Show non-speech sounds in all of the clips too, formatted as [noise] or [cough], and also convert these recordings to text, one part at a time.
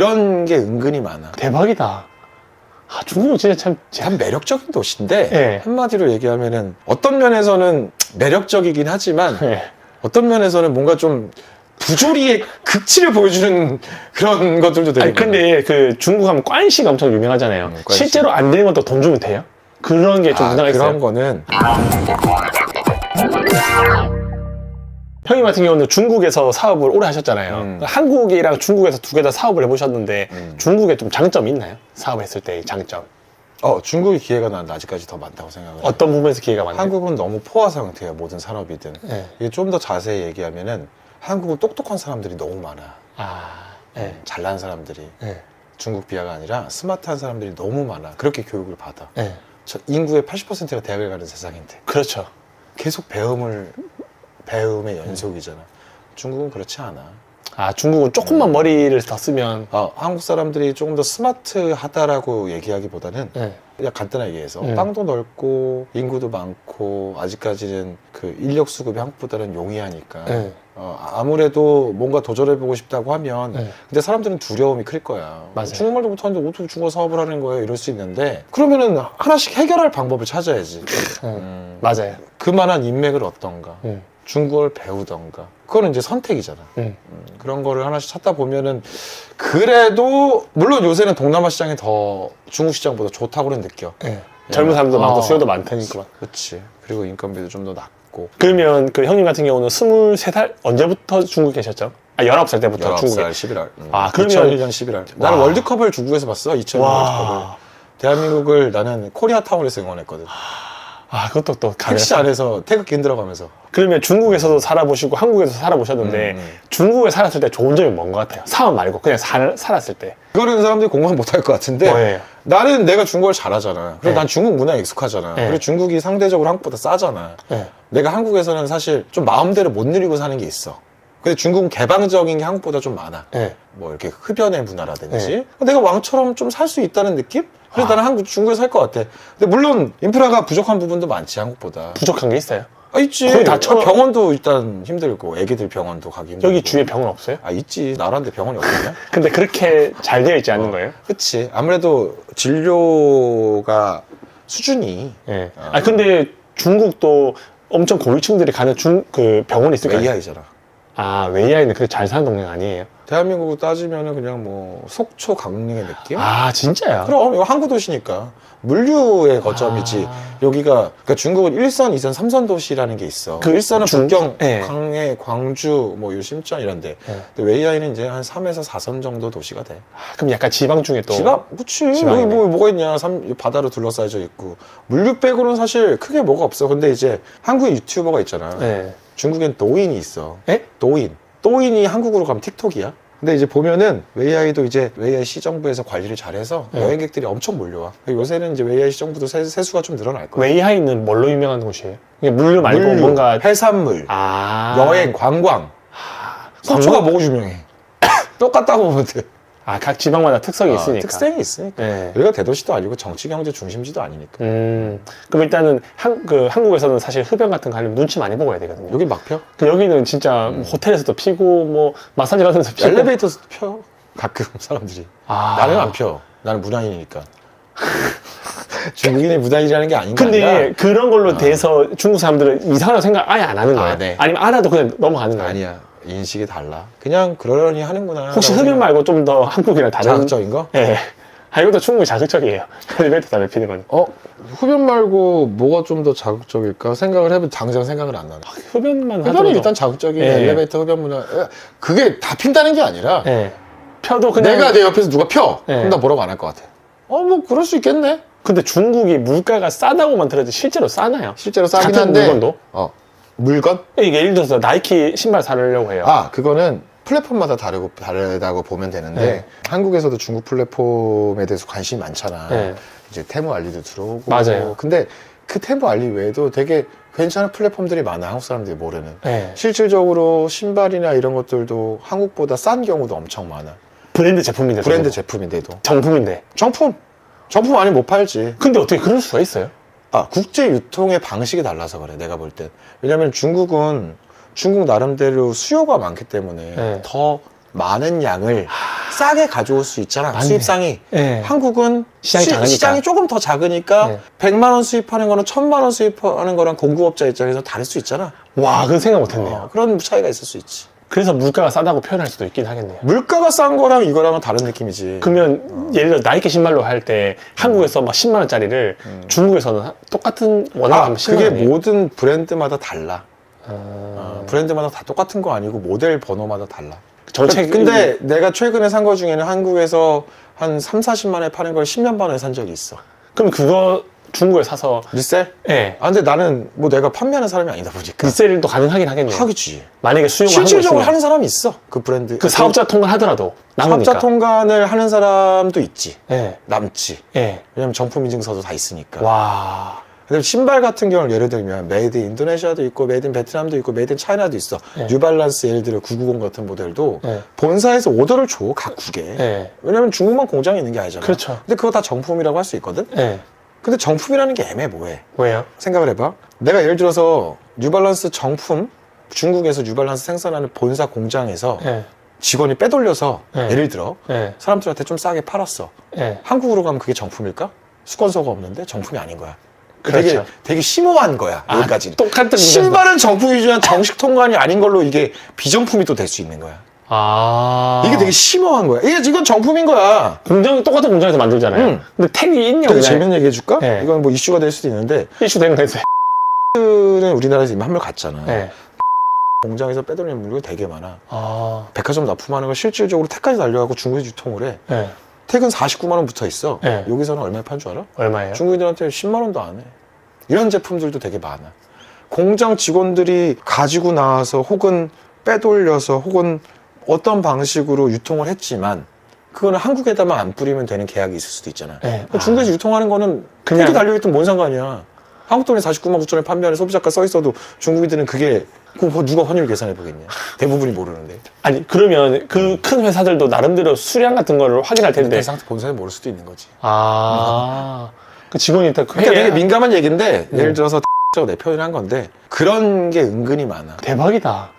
그런 게 은근히 많아. 대박이다. 아, 중국은 진짜 참, 참 매력적인 도시인데 네. 한마디로 얘기하면은 어떤 면에서는 매력적이긴 하지만 예. 어떤 면에서는 뭔가 좀 부조리의 극치를 보여주는 그런 것들도 되게 아니, 근데 그 중국 하면 꽌시가 엄청 유명하잖아요. 음, 꽌시. 실제로 안 되는 것도 돈 주면 돼요? 그런 게 좀 많아. 문제가 아, 있어요. 그런 거는 형님 같은 경우는 중국에서 사업을 오래 하셨잖아요. 음. 한국이랑 중국에서 두 개 다 사업을 해보셨는데 음. 중국에 좀 장점이 있나요? 사업했을 때의 장점. 어 중국의 기회가 난 아직까지 더 많다고 생각을 해. 어떤 부분에서 기회가 많나요? 한국은 너무 포화 상태야 모든 산업이든. 네. 이게 좀 더 자세히 얘기하면은 한국은 똑똑한 사람들이 너무 많아. 아, 예. 잘난 사람들이 예. 중국 비하가 아니라 스마트한 사람들이 너무 많아. 그렇게 교육을 받아. 예. 저 인구의 80%가 대학을 가는 세상인데 그렇죠. 계속 배움을 배움의 연속이잖아. 중국은 그렇지 않아. 아, 중국은 조금만 머리를 더 쓰면 어, 한국 사람들이 조금 더 스마트하다라고 얘기하기보다는 예. 그냥 간단하게 얘기해서 음. 땅도 넓고 인구도 많고 아직까지는 그 인력 수급이 한국보다는 용이하니까 예. 어, 아무래도 뭔가 도전해보고 싶다고 하면 예. 근데 사람들은 두려움이 클 거야. 맞아요. 중국말도 못하는데 어떻게 중국어 사업을 하는 거예요? 이럴 수 있는데 그러면은 하나씩 해결할 방법을 찾아야지. 음. 음, 맞아요. 그만한 인맥을 얻던가 음. 중국어를 배우던가 그거는 이제 선택이잖아. 음. 음, 그런 거를 하나씩 찾다 보면은 그래도 물론 요새는 동남아 시장이 더 중국 시장보다 좋다고는 느껴. 예. 젊은 사람도 많고 어. 수요도 많다니까. 그렇지. 그리고 인건비도 좀 더 낮고. 그러면 그 형님 같은 경우는 23살 언제부터 중국에 계셨죠? 아, 19살 때부터 중국에. 19살 11월. 음. 아, 그러면- 2001년 11월. 나는 와. 월드컵을 중국에서 봤어. 2000년 월드컵을. 와. 대한민국을 나는 코리아타운에서 응원했거든. 아, 그것도 또 택시. 안에서 태극기 흔들어가면서. 그러면 중국에서도 살아보시고 한국에서 살아보셨는데 음, 음. 중국에 살았을 때 좋은 점이 뭔 것 같아요? 사업 말고 그냥 살, 살았을 때 그거는 사람들이 공감 못할 것 같은데 뭐예요? 나는 내가 중국어를 잘하잖아. 그리고 네. 난 중국 문화에 익숙하잖아. 네. 그리고 중국이 상대적으로 한국보다 싸잖아. 네. 내가 한국에서는 사실 좀 마음대로 못 누리고 사는 게 있어. 근데 중국은 개방적인 게 한국보다 좀 많아. 네. 뭐 이렇게 흡연의 문화라든지 내가 왕처럼 좀 살 수 있다는 느낌? 그래서 아. 나는 한국 중국에 살 것 같아. 근데 물론 인프라가 부족한 부분도 많지 한국보다. 부족한 게 있어요? 아 있지. 거의 다 쳐- 병원도 일단 힘들고 애기들 병원도 가기 힘들고. 여기 주위에 병원 없어요? 아 있지. 나라인데 병원이 없냐? [laughs] 근데 그렇게 잘 되어 있지 않는 거예요? 그치. 아무래도 진료가 수준이 예. 아 근데 중국도 엄청 고위층들이 가는 중 그 병원이 있을까요? AI잖아. 아 웨이아이는 그렇게 잘 사는 동네가 아니에요? 대한민국으로 따지면은 그냥 뭐 속초 강릉의 느낌? 아 진짜요? 그럼 이거 항구 도시니까 물류의 거점이지. 아. 여기가 그러니까 중국은 1선, 2선, 3선 도시라는 게 있어. 그그 1선은 중- 북경, 예. 광해, 광주, 뭐 요심천 이런데. 예. 근데 웨이아이는 이제 한 3에서 4선 정도 도시가 돼. 아, 그럼 약간 지방 중에 또 지방. 여기 지방이네. 뭐 뭐가 있냐? 삼- 바다로 둘러싸여져 있고 물류 빼고는 사실 크게 뭐가 없어. 근데 이제 한국 유튜버가 있잖아. 예. 중국엔 도인이 있어. 예? 도인. 도인이 한국으로 가면 틱톡이야. 근데 이제 보면은 웨이아이도 이제 웨이아이 시정부에서 관리를 잘해서 네. 여행객들이 엄청 몰려와. 요새는 이제 웨이아이 시정부도 세, 세수가 좀 늘어날 거야. 웨이하이는 뭘로 유명한 곳이에요? 이게 물류 말고 물류, 뭔가 해산물, 아 여행, 관광. 속초가 뭐가 유명해? [coughs] 똑같다고 보면 돼. 아 각 지방마다 특성이 아, 있으니까 특성이 있으니까. 예. 여기가 대도시도 아니고 정치 경제 중심지도 아니니까. 음 그럼 일단은 한, 그 한국에서는 사실 흡연 같은 거 하려면 눈치 많이 보고 해야 되거든요. 여기 막 펴? 그 여기는 진짜 뭐 호텔에서도 피고 뭐 마사지 같은 데서 피고 엘리베이터에서 펴. 가끔 [laughs] 사람들이. 아. 나는 안 펴. 나는 문화인이니까. [laughs] 중국인이 문화인이라는 게 아닌 게 근데 아니라 그런 걸로 대해서 중국 사람들은 이상하다고 생각 아예 안 하는 거예요. 아, 네. 아니면 알아도 그냥 넘어가는 거예요. 아니야. 인식이 달라. 그냥 그러려니 하는구나. 혹시 흡연 말고 좀 더 한국이랑 다른 자극적인 거? 예. 아 이것도 충분히 자극적이에요. [laughs] 엘리베이터 담배 피는 건. 어? 흡연 말고 뭐가 좀 더 자극적일까? 생각을 해보면 당장 생각을 안 나네. 흡연만 흡연이 하더라도 일단 자극적인 예. 엘리베이터 흡연 문화. 에, 그게 다 핀다는 게 아니라 예. 펴도 그냥 내가 내 옆에서 누가 펴. 예. 그럼 나 뭐라고 안 할 것 같아. 어, 뭐 그럴 수 있겠네. 근데 중국이 물가가 싸다고만 들었지 실제로 싸나요? 실제로 싸긴 같은 한데. 물건도? 어. 물건? 이게 예를 들어서 나이키 신발 사려고 해요. 아, 그거는 플랫폼마다 다르고 다르다고 보면 되는데 네. 한국에서도 중국 플랫폼에 대해서 관심이 많잖아. 네. 이제 테무 알리도 들어오고. 맞아요. 근데 그 테무 알리 외에도 되게 괜찮은 플랫폼들이 많아. 한국 사람들이 모르는. 예. 실질적으로 신발이나 이런 것들도 한국보다 싼 경우도 엄청 많아. 브랜드 제품인데 브랜드. 제품인데도. 정품인데. 정품! 정품 아니면 못 팔지. 근데 어떻게 그럴 수가 있어요? 아, 국제 유통의 방식이 달라서 그래, 내가 볼 땐. 왜냐면 중국은 중국 나름대로 수요가 많기 때문에 네. 더 많은 양을 싸게 가져올 수 있잖아. 맞네. 수입상이. 네. 한국은 시장이 시-. 시장이 조금 더 작으니까 네. 100만 원 수입하는 거는 1000만 원 수입하는 거랑 공급업자 입장에서 다를 수 있잖아. 와, 그건 생각 못했네요. 어, 그런 차이가 있을 수 있지. 그래서 물가가 싸다고 표현할 수도 있긴 하겠네요. 물가가 싼 거랑 이거랑은 다른 느낌이지. 그러면 예를 들어 나이키 신발로 할 때 한국에서 막 10만 원짜리를 중국에서는 하- 똑같은 원화가 아, 하면 10만 그게 원이에요. 모든 브랜드마다 달라. 아, 어, 브랜드마다 다 똑같은 거 아니고 모델 번호마다 달라. 정책 근데 내가 최근에 산 거 중에는 한국에서 한 3, 40만에 파는 걸 10년 만에 산 적이 있어. 그럼 그거 중국에 사서 리셀? 예. 아 근데 나는 뭐 내가 판매하는 사람이 아니다 보니까 리셀도 가능하긴 하겠네요. 하겠지. 만약에 수요가 실질적으로 한국에 하는 사람이 있어. 그 브랜드. 그 사업자 통관 하더라도 남으니까. 사업자 통관을 하는 사람도 있지. 예. 남지. 예. 왜냐면 정품 인증서도 다 있으니까. 와. 근데 신발 같은 경우는 예를 들면 메이드 인 인도네시아도 있고 메이드 인 베트남도 있고 메이드 인 차이나도 있어. 네. 뉴발란스 예를 들어 990 같은 모델도 네. 본사에서 오더를 줘 각국에. 예. 왜냐면 중국만 공장이 있는 게 아니잖아. 그렇죠. 근데 그거 다 정품이라고 할 수 있거든. 예. 근데 정품이라는 게 애매모호해. 왜요? 생각을 해봐. 내가 예를 들어서 뉴발란스 정품 중국에서 뉴발란스 생산하는 본사 공장에서 예. 직원이 빼돌려서 네. 예를 들어 예. 사람들한테 좀 싸게 팔았어. 예. 한국으로 가면 그게 정품일까? 수건서가 없는데 정품이 아닌 거야. 그렇죠. 되게 되게 심오한 거야. 아, 여기까지. 똑같은. 신발은 정품이지만 정식 통관이 아닌 걸로 이게 비정품이 또 될 수 있는 거야. 아. 이게 되게 심오한 거야. 이게 이건 정품인 거야. 공장 똑같은 공장에서 만들잖아요. 응. 근데 택이 있냐 되게 재밌는 얘기 해줄까? 네. 이건 뭐 이슈가 될 수도 있는데 이슈 되는 거 있어요. 는 우리나라에서 이미 한물 갔잖아. 예. 공장에서 빼돌리는 물건이 되게 많아. 아. 백화점 납품하는 거 실질적으로 택까지 달려가고 중국에 유통을 해. 예. 택은 49만 원 붙어 있어. 네. 여기서는 얼마에 판 줄 알아? 얼마예요? 중국인들한테 10만 원도 안 해. 이런 제품들도 되게 많아. 공장 직원들이 가지고 나와서 혹은 빼돌려서 혹은 어떤 방식으로 유통을 했지만 그거는 한국에다만 안 뿌리면 되는 계약이 있을 수도 있잖아. 네. 중국에서 유통하는 거는 그냥- 그냥 달려있던 뭔 상관이야. 한국 돈에 49만 9천에 판매하는 소비자가 써 있어도 중국인들은 그게 뭐 누가 환율 계산해 보겠냐. 대부분이 모르는데. 아니 그러면 그 큰 회사들도 나름대로 수량 같은 거를 확인할 텐데. 그 상태 본사에 모를 수도 있는 거지. 아. 그 직원이 그 그러니까 되게 민감한 얘기인데 네. 예를 들어서 저내 표현을 한 건데 그런 게 은근히 많아. 대박이다.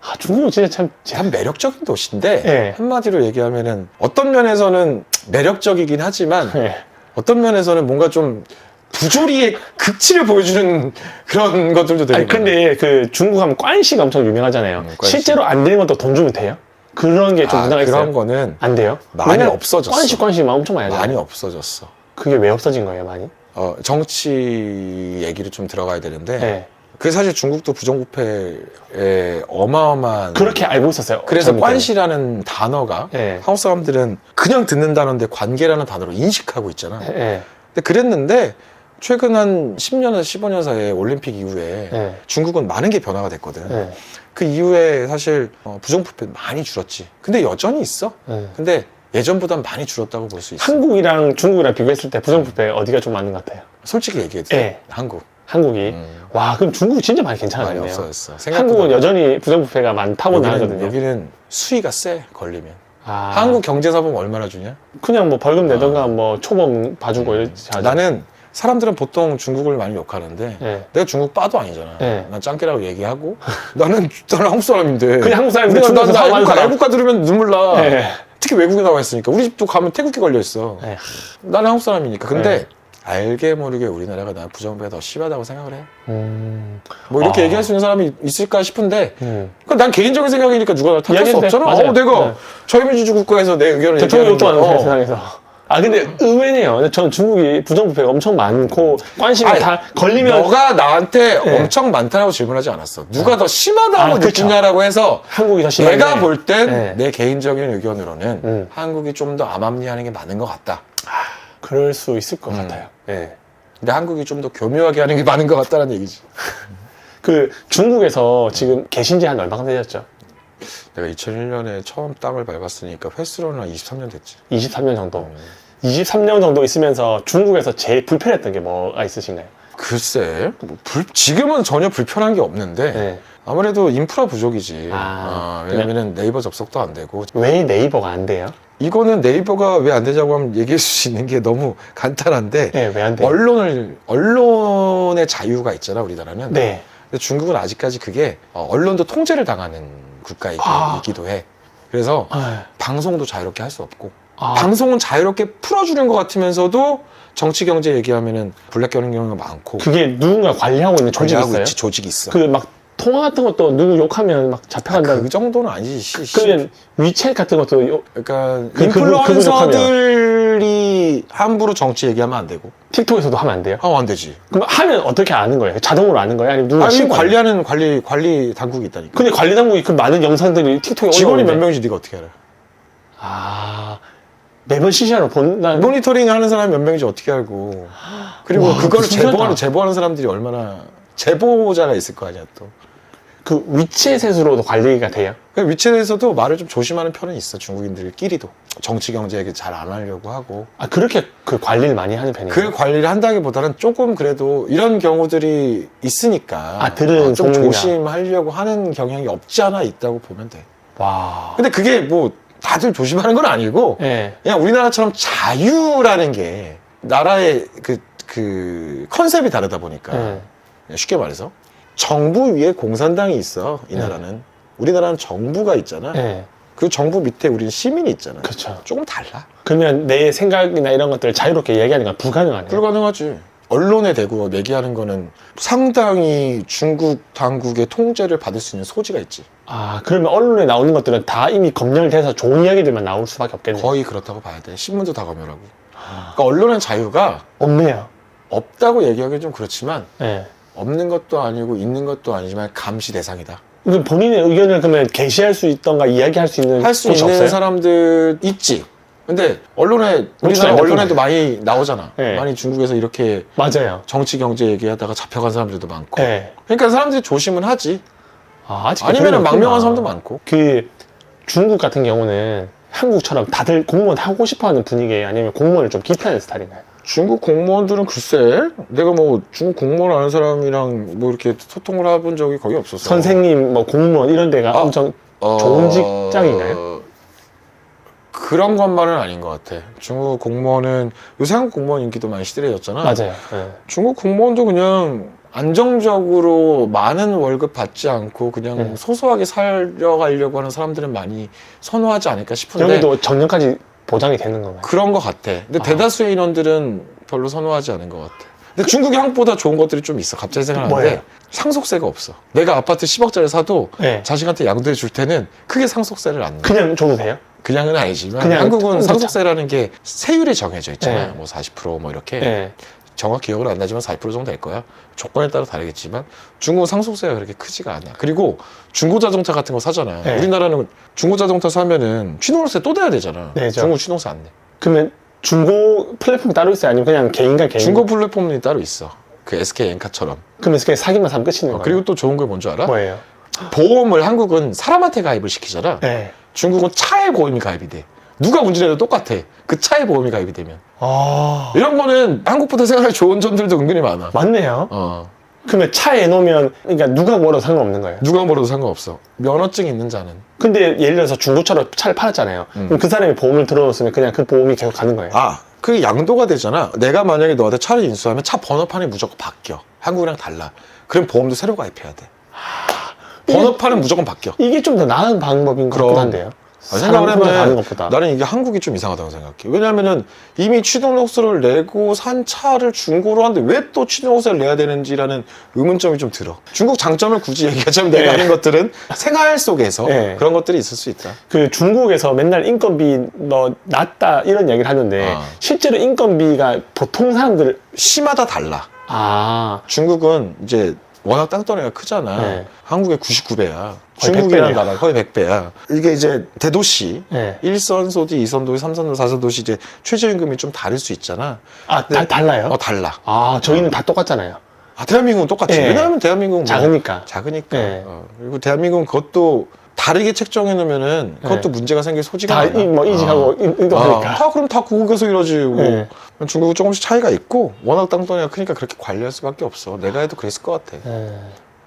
아 중국은 진짜 참. 참 매력적인 도시인데 네. 한마디로 얘기하면은 어떤 면에서는 매력적이긴 하지만 예. 어떤 면에서는 뭔가 좀 부조리의 극치를 보여주는 그런 것들도 되게 아니 근데 그 중국 하면 꽌시가 엄청 유명하잖아요. 음, 꽌시. 실제로 안 되는 것도 돈 주면 돼요? 그런 게 좀. 아, 문제가 있어요. 그런 거는 안 돼요? 많이 왜냐면 없어졌어. 꽌시 꽌시 엄청 많이 하잖아요. 많이 없어졌어. 그게 왜 없어진 거예요, 많이? 어, 정치 얘기를 좀 들어가야 되는데 네. 그 사실 중국도 부정부패에 어마어마한 그렇게 알고 있었어요. 그래서. 관시라는 단어가 네. 한국 사람들은 그냥 듣는 단어인데 관계라는 단어로 인식하고 있잖아. 예, 예, 근데 그랬는데 최근 한 10년에서 15년 사이에 올림픽 이후에 예, 중국은 많은 게 변화가 됐거든. 예, 그 이후에 사실 어, 부정부패 많이 줄었지. 근데 여전히 있어. 예. 근데 예전보단 많이 줄었다고 볼 수 있어. 한국이랑 중국이랑 비교했을 때 부정부패 어디가 좀 많은 것 같아요? 솔직히 얘기해도 예. 한국 한국이. 음, 와, 그럼 중국이 진짜 많이 많이 괜찮아졌네요. 없어졌어. 한국은 여전히 부정부패가 많다고 여기는, 나가거든요. 여기는 수위가 세 걸리면. 아, 한국 경제사범 얼마나 주냐? 그냥 뭐 벌금 내던가 뭐 초범 봐주고 이렇지 하죠. 나는 사람들은 보통 중국을 많이 욕하는데 예. 내가 중국 빠도 아니잖아. 네. 난 짱깨라고 얘기하고 [laughs] 나는 나는 한국 사람인데. 그냥 한국 사람인데 우리가 중국에서 나, 나 사고 하는 애국가, 사람. 애국가 들으면 눈물 나. 예. 특히 외국에 나와 있으니까 우리 집도 가면 태국기 걸려 있어. 예. 나는 한국 사람이니까. 근데 네. 알게 모르게 우리나라가 나 부정부가 더 심하다고 생각을 해. 음, 뭐 이렇게 아. 얘기할 수 있는 사람이 있을까 싶은데 음. 그난 개인적인 생각이니까 누가 날 탓할 수. 없잖아. 맞아요. 어, 내가 네. 자유민주주의 국가에서 내 의견을 대통령도 안 얘기하는 하는 거. 어. 세상에서. 아 근데 의외네요. 근데 중국이 부정부패가 엄청 많고 관심이 아니, 다 걸리면 너가 나한테 네. 엄청 많다라고 질문하지 않았어. 누가 더 심하다고 아, 그쵸. 느끼냐라고 해서 한국이 더 심한데 내가 볼 땐내 네. 개인적인 의견으로는 음. 한국이 좀 더 암암리하는 게 맞는 것 같다. 그럴 수 있을 것 음. 같아요. 예. 근데 한국이 좀 더 교묘하게 하는 게 많은 것 같다는 얘기지. [laughs] 그 중국에서 지금 계신 지 한 얼마나 되셨죠? 내가 2001년에 처음 땅을 밟았으니까 횟수로는 한 23년 됐지. 23년 정도. 음. 23년 정도 있으면서 중국에서 제일 불편했던 게 뭐가 있으신가요? 글쎄, 뭐 불- 지금은 전혀 불편한 게 없는데 네. 아무래도 인프라 부족이지. 아, 어, 왜냐면은 네이버 접속도 안 되고 왜 네이버가 안 돼요? 이거는 네이버가 왜 안 되자고 하면 얘기할 수 있는 게 너무 간단한데 네, 왜안 돼요? 언론을 언론의 자유가 있잖아 우리나라는. 네. 근데 중국은 아직까지 그게 어, 언론도 통제를 당하는 국가이기도 아. 해. 그래서 아, 방송도 자유롭게 할 수 없고 아, 방송은 자유롭게 풀어주는 것 같으면서도 정치 경제 얘기하면은 블랙겨는 경우가 많고 그게 누군가 관리하고 있는 조직이 있어요? 있지 조직이 있어. 그막 통화 같은 것도 누구 욕하면 막 잡혀간다. 그 정도는 아니지. 씨, 씨. 그러면 위챗 같은 것도 요- 그러니까 그- 그분- 인플루언서들이 함부로 정치 얘기하면 안 되고. 틱톡에서도 하면 안 돼요? 아, 안 되지. 그럼 하면 어떻게 아는 거예요? 자동으로 아는 거예요? 아니면 누가 아니 신고 관리하는 관리 관리 당국이 있다니까. 근데 관리 당국이 그 많은 영상들이 틱톡에 직원이 몇 올라오는데 명인지 네가 어떻게 알아? 아 매번 실시간으로 본다. 모니터링 하는 사람이 몇 명인지 어떻게 알고. 그리고 와, 그거를 그 신기하다. 제보하는 제보하는 사람들이 얼마나 제보자가 있을 거 아니야 또. 그 위챗으로도 관리가 돼요? 그 위치에서도 말을 좀 조심하는 편은 있어 중국인들끼리도 정치 경제 얘기 잘 안 하려고 하고 아 그렇게 그 관리를 많이 하는 편이에요? 그 관리를 한다기보다는 조금 그래도 이런 경우들이 있으니까 아, 들은 어, 좀 소문이나. 조심하려고 하는 경향이 없지 않아 있다고 보면 돼. 와. 근데 그게 뭐 다들 조심하는 건 아니고 예. 그냥 우리나라처럼 자유라는 게 나라의 그, 그 컨셉이 다르다 보니까 예. 그냥 쉽게 말해서 정부 위에 공산당이 있어 이 네. 나라는 우리나라는 정부가 있잖아 예. 그 정부 밑에 우리는 시민이 있잖아 그렇죠. 조금 달라 그러면 내 생각이나 이런 것들을 자유롭게 얘기하는 건 불가능하네요. 불가능하지 언론에 대고 얘기하는 거는 상당히 중국 당국의 통제를 받을 수 있는 소지가 있지 아 그러면 언론에 나오는 것들은 다 이미 검열돼서 좋은 이야기들만 나올 수밖에 없겠네요. 거의 그렇다고 봐야 돼 신문도 다 검열하고 그러니까 언론의 자유가 없네요. 없다고 얘기하기는 좀 그렇지만 예. 없는 것도 아니고 있는 것도 아니지만 감시 대상이다 그 본인의 의견을 그러면 게시할 수 있던가 이야기할 수 있는 할 수 곳이 있는 없어요? 사람들 있지. 근데 언론에 우리나라 핸드폰. 언론에도 많이 나오잖아. 네. 많이 중국에서 이렇게 맞아요. 정치 경제 얘기하다가 잡혀간 사람들도 많고. 예. 그러니까 사람들이 조심은 하지. 아, 아직 아니면은 망명한 사람도 많고. 그 중국 같은 경우는 한국처럼 다들 공무원 하고 싶어하는 분위기예요? 아니면 공무원을 좀 기피하는 스타일인가요? 중국 공무원들은 글쎄, 내가 뭐 중국 공무원 아는 사람이랑 뭐 이렇게 소통을 해본 적이 거의 없어서. 선생님, 뭐 공무원 이런 데가 아. 엄청 어, 좋은 직장인가요? 그런 것만은 아닌 것 같아. 중국 공무원은 요새 한국 공무원 인기도 많이 시들해졌잖아. 맞아요. 예. 중국 공무원도 그냥 안정적으로 많은 월급 받지 않고 그냥 네. 소소하게 살려가려고 하는 사람들은 많이 선호하지 않을까 싶은데 여기도 정년까지 보장이 되는 건가요? 그런 것 같아. 근데 아. 대다수의 인원들은 별로 선호하지 않은 것 같아. 근데 중국이 한국보다 좋은 것들이 좀 있어. 갑자기 생각나는데 뭐예요? 상속세가 없어. 내가 아파트 10억짜리 사도 네. 자식한테 양도해 줄 때는 크게 상속세를 안 내. 그냥 줘도 돼요? 그냥은 아니지만 그냥 한국은. 상속세라는 게 세율이 정해져 있잖아요. 네. 뭐 40%뭐 이렇게. 예. 정확히 기억은 안 나지만 40% 정도 될 거야. 조건에 따라 다르겠지만 중국은 상속세가 그렇게 크지가 않아. 그리고 중고 자동차 같은 거 사잖아. 네. 우리나라는 중고 자동차 사면은 취등록세 또 내야 되잖아. 내죠. 중국 취등록세 안 내. 그러면 중고 플랫폼 따로 있어요? 아니면 그냥 개인과 개인? 중고 플랫폼이 따로 있어. 그 SK 엔카처럼. 그러면 그냥 사기만 사면 끝이는 어, 거예요? 그리고 또 좋은 게뭔줄 알아? 뭐예요? 보험을 한국은 사람한테 가입을 시키잖아. 예. 중국은 차에 보험이 가입이 돼. 누가 운전해도 똑같아. 그 차에 보험이 가입이 되면. 아. 이런 거는 한국보다 생활에 좋은 점들도 은근히 많아. 맞네요. 어. 그러면 차에 놓으면 그러니까 누가 뭐라도 상관없는 거예요. 누가 뭐라도 상관없어. 면허증 있는 자는. 근데 예를 들어서 중고차로 차를 팔았잖아요. 음. 그럼 그 사람이 보험을 들어놓으면 그냥 그 보험이 계속 가는 거예요. 아, 그게 양도가 되잖아. 내가 만약에 너한테 차를 인수하면 차 번호판이 무조건 바뀌어. 한국이랑 달라. 그럼 보험도 새로 가입해야 돼. 번호판은 무조건 바뀌어. 이게 좀 더 나은 방법인 것 그럼. 같긴 한데요. 아, 생각을 해보면. 나는 이게 한국이 좀 이상하다고 생각해. 왜냐하면은 이미 취등록세를 내고 산 차를 중고로 하는데 왜 또 취등록세를 내야 되는지라는 의문점이 좀 들어. 중국 장점을 굳이 얘기하자면 내가 네. 하는 것들은 생활 속에서 네. 그런 것들이 있을 수 있다. 그 중국에서 맨날 인건비 너 낮다 이런 얘기를 하는데 아. 실제로 인건비가 보통 사람들 시마다 달라. 아 중국은 이제 워낙 땅덩어리가 크잖아. 네. 한국의 99배야. 거의 중국이라는 100배네요. 나라 거의 100배야. 이게 이제 대도시, 예. 1선 소디, 2선 도시, 3선 도시, 4선 도시 이제 최저임금이 좀 다를 수 있잖아. 아 다, 달라요? 어, 달라. 아 저희는 다 똑같잖아요. 아, 대한민국은 똑같지. 네. 왜냐하면 대한민국은 뭐 작으니까. 작으니까. 네. 어, 그리고 대한민국은 그것도 다르게 책정해 놓으면은 그것도 네. 문제가 생길 소지가 다 많아. 이, 뭐 이직하고 인도하니까. 아, 다 그럼 다 국에서 이러지. 뭐. 네. 중국은 조금씩 차이가 있고 워낙 땅덩이가 크니까 그렇게 관리할 수밖에 없어. 내가 해도 그랬을 것 같아. 예.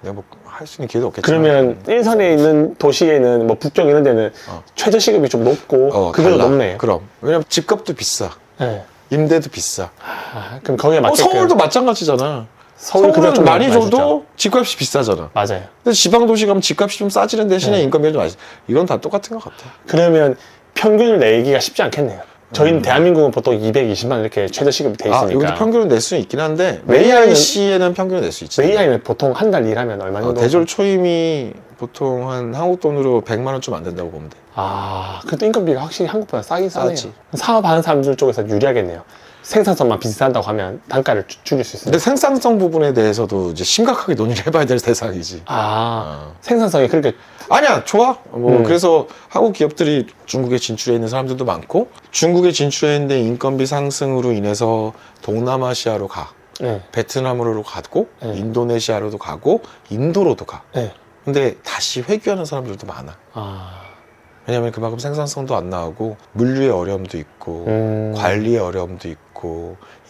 내가 뭐 할 수 있는 기회도 없겠지만. 그러면 일선에 있는 도시에는 뭐 북쪽 이런 데는 어. 최저 시급이 좀 높고 어, 그게도 달라. 높네요. 그럼 왜냐면 집값도 비싸, 예. 임대도 비싸. 아, 그럼 거기에 어, 맞게끔 서울도 마찬가지잖아. 서울 그대로 좀 많이 줘도 집값이 비싸잖아. 맞아요. 근데 지방 도시 가면 집값이 좀 싸지는 대신에 네. 인건비가 좀 많이. 이건 다 똑같은 것 같아. 그러면 평균을 내기가 쉽지 않겠네요. 저희는 대한민국은 보통 220만 원 이렇게 최저 시급이 돼 음. 아, 있으니까. 여기도 평균은 낼 수는 있긴 한데 메이아이시에는 평균을 낼 수 있지. 메이아이는 보통 한 달 일하면 얼마 어, 정도? 대졸 초임이 보통 한 한국 돈으로 100만 원 좀 안 된다고 보면 돼. 아, 그래도 인건비가 확실히 한국보다 싸긴 싸네요. 싸지. 사업하는 사람들 쪽에서 유리하겠네요. 생산성만 비슷한다고 하면 단가를 주- 줄일 수 있어요. 근데 생산성 부분에 대해서도 이제 심각하게 논의를 해봐야 될 [laughs] 대상이지. 아, 어. 생산성이 그렇게 아니야, 좋아. 뭐 음. 그래서 한국 기업들이 중국에 진출해 있는 사람들도 많고 중국에 진출해 있는데 인건비 상승으로 인해서 동남아시아로 가, 네, 베트남으로 가고 네. 인도네시아로도 가고 인도로도 가. 네. 근데 다시 회귀하는 사람들도 많아. 아, 왜냐면 그만큼 생산성도 안 나오고 물류의 어려움도 있고 음, 관리의 어려움도 있고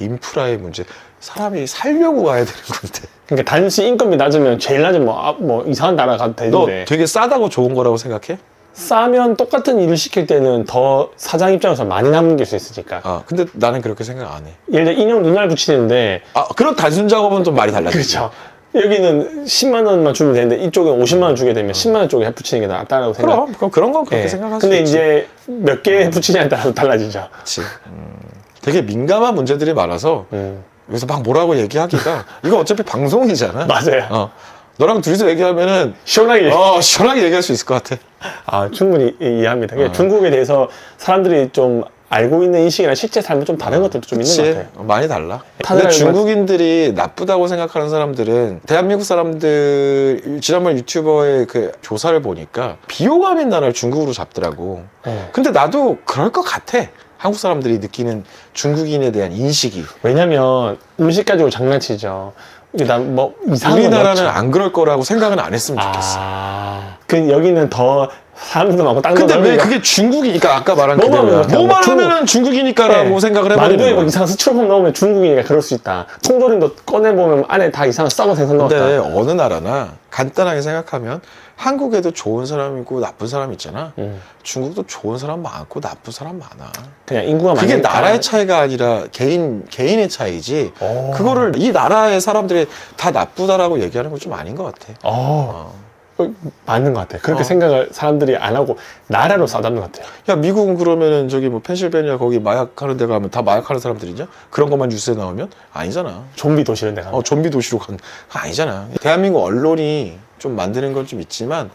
인프라의 문제. 사람이 살려고 가야 되는 건데. 그러니까 단지 인건비 낮으면 제일 낮은 뭐, 아, 뭐 이상한 나라 가도 너 되는데 되게 싸다고 좋은 거라고 생각해? 싸면 똑같은 일을 시킬 때는 더 사장 입장에서 많이 남길 수 있으니까. 아, 근데 나는 그렇게 생각 안 해. 예를 들어 인형 눈알 붙이는데 아, 그런 단순 작업은 좀 말이 달라지. 그렇죠. 여기는 10만 원만 주면 되는데 이쪽은 50만 원 주게 되면 10만 원 쪽에 붙이는 게 낫다라고 생각. 그럼, 그럼 그런 건 그렇게 예. 생각할 수 근데 있지. 이제 몇 개 붙이냐에 따라서 달라지죠. 그치. 음, 되게 민감한 문제들이 많아서 음, 여기서 막 뭐라고 얘기하기가 [laughs] 이거 어차피 방송이잖아. 맞아요. 어. 너랑 둘이서 얘기하면은 시원하게. 어, 시원하게 얘기할 수 있을 것 같아. 아, 충분히 이- 이해합니다. 그러니까 어. 중국에 대해서 사람들이 좀 알고 있는 인식이랑 실제 삶은 좀 다른 것들도 좀 있는 것 그치. 같아요. 어, 많이 달라. 근데 중국인들이 나쁘다고 생각하는 사람들은 대한민국 사람들 지난번 유튜버의 그 조사를 보니까 비호감인 나라를 중국으로 잡더라고. 예. 근데 나도 그럴 것 같아. 한국 사람들이 느끼는 중국인에 대한 인식이. 왜냐면 음식 가지고 장난치죠. 나뭐 우리나라는. 안 그럴 거라고 생각은 안 했으면 좋겠어. 아, 그 여기는 더 사람도 많고 땅도 근데 왜 그게 중국이니까 아까 말한 뭐만 뭐만 뭐 중국- 하면은 중국이니까라고 네. 생각을 만두에 해버리는 뭐 거야. 이상한 스티로폼 넣으면 중국이니까 그럴 수 있다. 통조림도 꺼내 보면 안에 다 이상한 썩은 생선 근데 넣었다. 어느 나라나 간단하게 생각하면 한국에도 좋은 사람 있고 나쁜 사람 있잖아. 음, 중국도 좋은 사람 많고 나쁜 사람 많아. 그냥 인구가 그게 많으니까. 나라의 차이가 아니라 개인 개인의 차이지. 오. 그거를 이 나라의 사람들이 다 나쁘다라고 얘기하는 건 좀 아닌 것 같아. 어, 어. 어, 맞는 것 같아요. 그렇게 어. 생각을 사람들이 안 하고 나라로 싸잡는 것 같아요. 야 미국은 그러면은 저기 뭐 펜실베니아 거기 마약하는 데 가면 다 마약하는 사람들이냐? 그런 것만 뉴스에 나오면 아니잖아. 좀비 도시 이런 데 가면. 어 좀비 도시로 간 아니잖아. 대한민국 언론이 좀 만드는 건 좀 있지만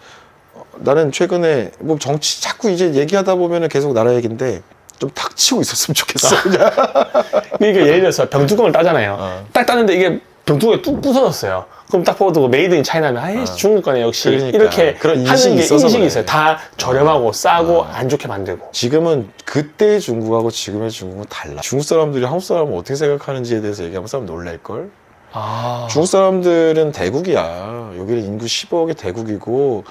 어, 나는 최근에 뭐 정치 자꾸 이제 얘기하다 보면은 계속 나라 얘긴데 좀 닥치고 있었으면 좋겠어. 그냥. [laughs] 그러니까 예를 들어서 병뚜껑을 따잖아요. 어. 딱 따는데 이게 병뚜껑이 뚝 부서졌어요. 그럼 딱 보고 메이드 인 차이나면 아이 중국 거네 역시 그러니까. 이렇게 그런 하는 인식이 게 있어서 인식이 그래. 있어요. 다 저렴하고 싸고 어. 안 좋게 만들고. 지금은 그때의 중국하고 지금의 중국은 달라. 중국 사람들이 한국 사람을 어떻게 생각하는지에 대해서 얘기하면 사람 놀랄 걸. 아. 중국 사람들은 대국이야. 여기는 인구 15억의 대국이고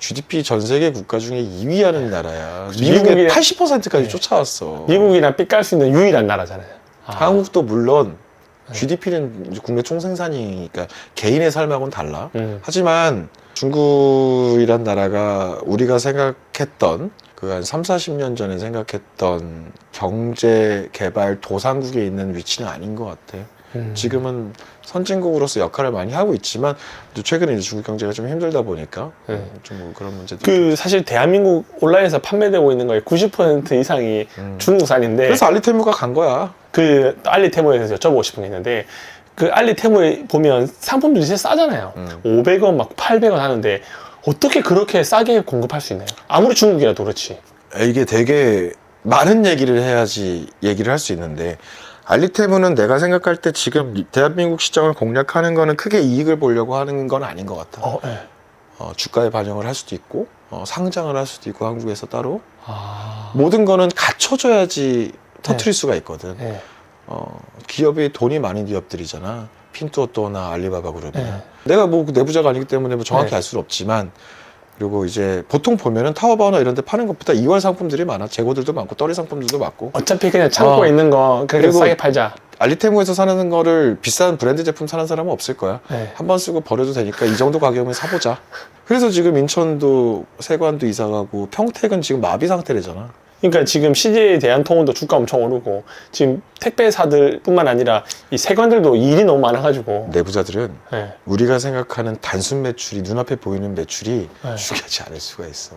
GDP 전 세계 국가 중에 2위 하는 나라야. 미국의 미국이- 80%까지 쫓아왔어. 미국이랑 삐깔 수 있는 유일한 나라잖아요. 아. 한국도 물론 네. GDP는 국내 총생산이니까 개인의 삶하고는 달라. 음. 하지만 중국이란 나라가 우리가 생각했던 그 한 3, 40년 전에 생각했던 경제 개발 도상국에 있는 위치는 아닌 것 같아. 음. 지금은 선진국으로서 역할을 많이 하고 있지만 또 최근에 이제 중국 경제가 좀 힘들다 보니까 네. 좀뭐 그런 문제도 그 사실 대한민국 온라인에서 판매되고 있는 거의 90% 이상이 음. 중국산인데 그래서 알리테무가 간 거야. 그 알리테모에 대해서 여쭤보고 싶은 게 있는데 그 알리테모에 보면 상품들이 진짜 싸잖아요. 음. 500원 막 800원 하는데 어떻게 그렇게 싸게 공급할 수 있나요? 아무리 중국이라도 그렇지. 이게 되게 많은 얘기를 해야지 얘기를 할 수 있는데 알리테무는 내가 생각할 때 지금 이 대한민국 시장을 공략하는 거는 크게 이익을 보려고 하는 건 아닌 것 같아. 어, 예. 어, 주가에 반영을 할 수도 있고 어, 상장을 할 수도 있고 한국에서 따로 아. 모든 거는 갖춰줘야지 터트릴 수가 있거든. 예. 어, 기업이 돈이 많은 기업들이잖아. 핀투어토나 알리바바 그룹이. 네. 내가 뭐그 내부자가 아니기 때문에 뭐 정확히 네. 알 수는 없지만 그리고 이제 보통 보면은 타워바오나 이런 데 파는 것보다 2월 상품들이 많아. 재고들도 많고 떨이 상품들도 많고. 어차피 그냥 창고에 어. 있는 거 그냥 싸게 팔자. 알리테무에서 사는 거를 비싼 브랜드 제품 사는 사람은 없을 거야. 네. 한번 쓰고 버려도 되니까 이 정도 가격이면 사보자. 그래서 지금 인천도 세관도 이사 가고 평택은 지금 마비 상태래잖아. 그러니까 지금 CJ 대한 통운도 주가 엄청 오르고 지금 택배사들뿐만 아니라 이 세관들도 일이 너무 많아가지고 내부자들은 예. 우리가 생각하는 단순 매출이 눈앞에 보이는 매출이 네. 중요하지 않을 수가 있어.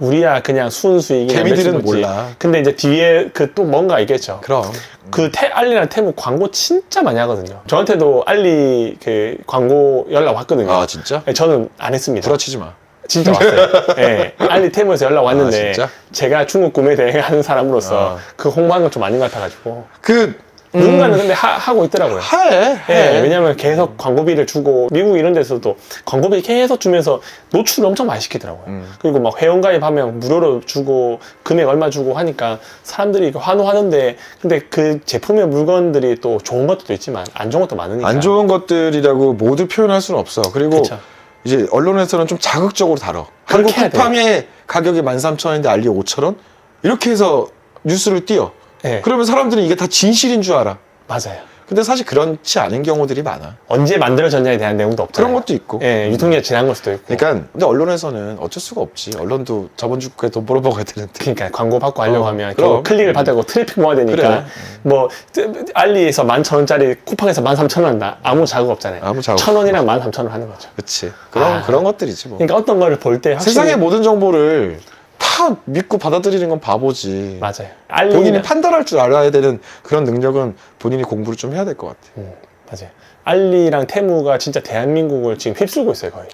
우리야 그냥 순수익이 개미들은 몰라. 근데 이제 뒤에 그 또 뭔가 있겠죠. 그럼 그 태, 알리랑 테무 광고 진짜 많이 하거든요. 저한테도 알리 그 광고 연락 왔거든요. 아 진짜? 네, 저는 안 했습니다. 부러치지 마. 진짜 왔어요. 예. 알리 테무에서 연락 왔는데 아, 진짜? 제가 중국 구매 대행 하는 사람으로서 아. 그 홍보하는 건 좀 아닌 것 같아가지고 그 누군가는 근데 하, 고 있더라고요. 해. 예, 해. 왜냐면 계속 광고비를 주고 미국 이런 데서도 광고비 계속 주면서 노출을 엄청 많이 시키더라고요. 음. 그리고 막 회원가입하면 무료로 주고 금액 얼마 주고 하니까 사람들이 이거 환호하는데 근데 그 제품의 물건들이 또 좋은 것도 있지만 안 좋은 것도 많으니까 안 좋은 것들이라고 모두 표현할 수는 없어. 그리고 그쵸. 이제 언론에서는 좀 자극적으로 다뤄. 한국 해야. 쿠팡의 가격이 13,000원인데 알리 5,000원? 이렇게 해서 뉴스를 띄워. 예, 그러면 사람들은 이게 다 진실인 줄 알아. 맞아요. 근데 사실 그렇지 않은 경우들이 많아. 언제 만들어졌냐에 대한 내용도 없잖아요. 그런 것도 있고. 예, 유통기한 지난 걸 수도 있고. 그러니까 근데 언론에서는 어쩔 수가 없지. 언론도 저번 주에 돈 벌어먹어야 되는데. 그러니까 광고 받고 하려고 어, 하면 그럼. 클릭을 받고 트래픽 모아야 되니까 그래. 뭐 뜨- 알리에서 11,000원짜리 쿠팡에서 13,000원 나 아무 자극 없잖아요. 아무 자극 1,000원이랑 13,000원 하는 거죠. 그치. 그런 아. 그런 것들이지 뭐. 그러니까 어떤 거를 볼 때 세상의 모든 정보를 다 믿고 받아들이는 건 바보지. 맞아요. 알리 본인이 판단할 줄 알아야 되는 그런 능력은 본인이 공부를 좀 해야 될 것 같아. 음, 맞아요. 알리랑 테무가 진짜 대한민국을 지금 휩쓸고 있어요 거의.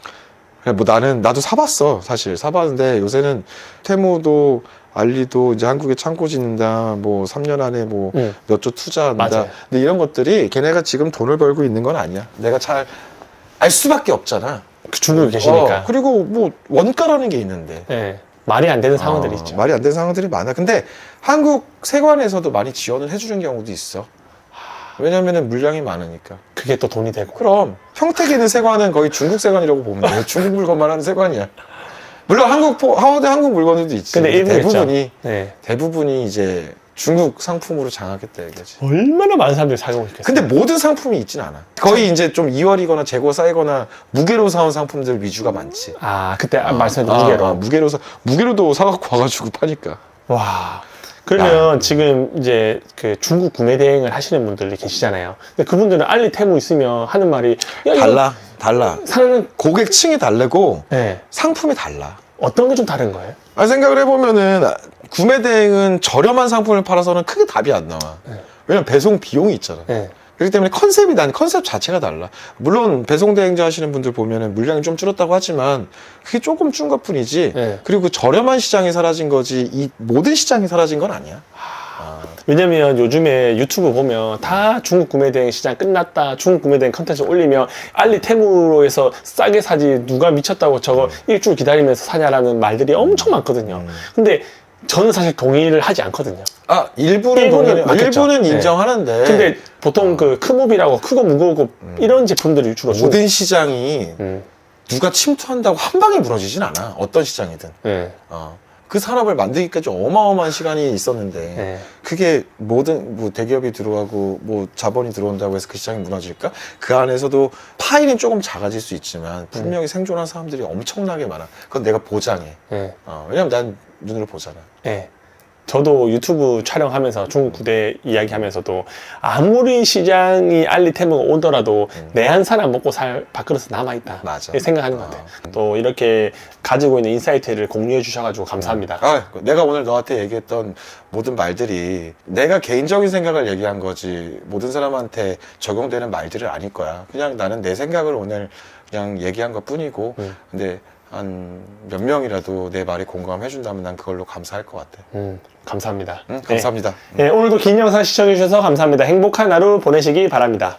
그냥 뭐 나는 나도 사봤어 사실 사봤는데 요새는 테무도 알리도 이제 한국에 창고 짓는다 뭐 3년 안에 뭐 음. 몇조 투자한다 맞아요. 근데 이런 것들이 걔네가 지금 돈을 벌고 있는 건 아니야 내가 잘 알 수밖에 없잖아 그 중국에 계시니까. 어, 그리고 뭐 원가라는 게 있는데 예, 말이 안 되는 상황들이 어, 있죠. 말이 안 되는 상황들이 많아 근데 한국 세관에서도 많이 지원을 해주는 경우도 있어 왜냐면은 물량이 많으니까 그게 또 돈이 되고. 그럼 평택에 있는 세관은 거의 중국 세관이라고 보면 돼. [laughs] 중국 물건만 하는 세관이야. 물론 한국 포, 하워드 한국 물건들도 있지. 근데 일부 대부분이 네. 대부분이 이제 중국 상품으로 장악했다 이거지. 얼마나 많은 사람들이 사고 있겠어요. 근데 모든 상품이 있진 않아. 거의 이제 좀 이월이거나 재고 쌓이거나 무게로 사온 상품들 위주가 많지. 아 그때 아, 말씀하신 아, 무게로. 아, 무게로 사 무게로도 사갖고 와가지고 파니까. 와. 그러면 지금 이제 그 중국 구매 대행을 하시는 분들이 계시잖아요. 근데 그분들은 알리 테무 있으면 하는 말이 야, 달라, 달라. 사는 고객층이 다르고 네. 상품이 달라. 어떤 게 좀 다른 거예요? 아, 생각을 해보면은 아, 구매 대행은 저렴한 상품을 팔아서는 크게 답이 안 나와. 네. 왜냐면 배송 비용이 있잖아. 네. 그렇기 때문에 컨셉이 난 컨셉 자체가 달라. 물론 배송 대행자 하시는 분들 보면은 물량이 좀 줄었다고 하지만 그게 조금 준 것뿐이지. 네. 그리고 저렴한 시장이 사라진 거지 이 모든 시장이 사라진 건 아니야. 왜냐면 요즘에 유튜브 보면 다 중국 구매 대행 시장 끝났다. 중국 구매 대행 컨텐츠 올리면 알리 테무로 해서 싸게 사지 누가 미쳤다고 저거 일주일 기다리면서 사냐라는 말들이 엄청 많거든요. 음. 근데 저는 사실 동의를 하지 않거든요. 아 일부는 일부는 동의는 맞겠죠. 일부는 네. 인정하는데 근데 보통 그 크모비라고 크고 무거우고 이런 제품들이 주로 중- 모든 시장이 음. 누가 침투한다고 한 방에 무너지진 않아. 어떤 시장이든. 네. 어. 그 산업을 만들기까지 어마어마한 시간이 있었는데 네. 그게 모든 뭐 대기업이 들어가고 뭐 자본이 들어온다고 해서 그 시장이 무너질까? 그 안에서도 파일은 조금 작아질 수 있지만 분명히 생존한 사람들이 엄청나게 많아. 그건 내가 보장해. 네. 어, 왜냐면 난 눈으로 보잖아. 네. 저도 유튜브 촬영하면서 중국 구대 이야기하면서도 아무리 시장이 알리테무가 오더라도 내한 사람 먹고 살 밥그릇은 남아있다. 음. 맞아. 이렇게 생각하는 것 같아요. 또 이렇게 가지고 있는 인사이트를 공유해 주셔가지고 감사합니다. 아, 내가 오늘 너한테 얘기했던 모든 말들이 내가 개인적인 생각을 얘기한 거지 모든 사람한테 적용되는 말들은 아닐 거야. 그냥 나는 내 생각을 오늘 그냥 얘기한 것 뿐이고 음. 근데 한 몇 명이라도 내 말에 공감해 준다면 난 그걸로 감사할 것 같아. 음, 감사합니다. 응? 감사합니다. 네. 네, 오늘도 긴 영상 시청해 주셔서 감사합니다. 행복한 하루 보내시기 바랍니다.